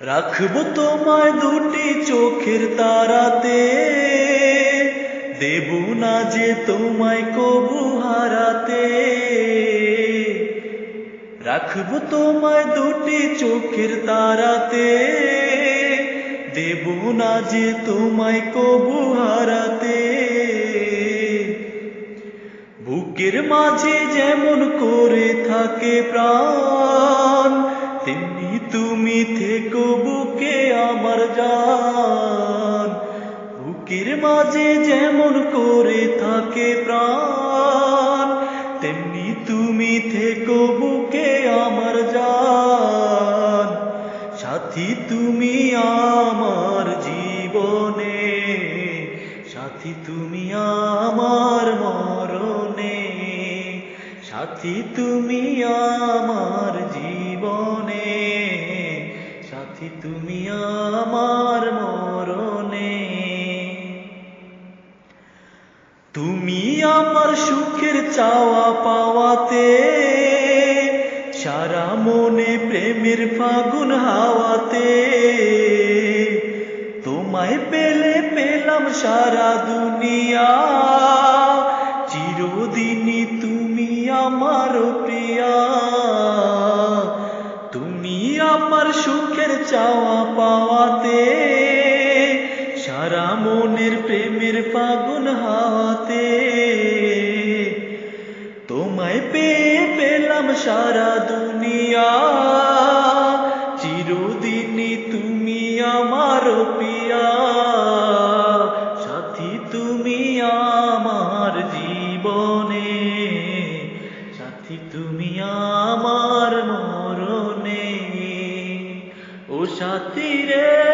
রাখব তোমায় দুটি চোখের তারাতে। দেব না যে তোমায় কবু হারাতে। রাখব তোমায় দুটি চোখের তারাতে। দেব না যে তোমায় কবু হারাতে। বুকের মাঝে যেমন করে থাকে প্রাণ তেমনি তুমি থেকো বুকে আমার জান। বুকের মাঝে যেমন করে থাকে প্রাণ, তেমনি তুমি থেকো বুকে আমার জান। সাথী তুমি আমার জীবনে, সাথী তুমি আমার মরণে সাথী তুমি আমার জীবনে, সাথী তুমি আমার মরণে। তুমি আমার সুখের চাওয়া পাওয়াতে, সারা মনে প্রেমের ফাগুন হাওয়াতে। তোমায় পেলে পেলাম সারা দুনিয়া, চিরদিনই আমার প্রিয়া। তুমি আমার সুখের চাওয়া পাওয়াতে, সারা মনের প্রেমের ফাগুন হাওয়াতে। তোমায় পেয়ে পেলাম সারা দুনিয়া। চিরদিনই তুমি আমার পিয়া সাথী রে।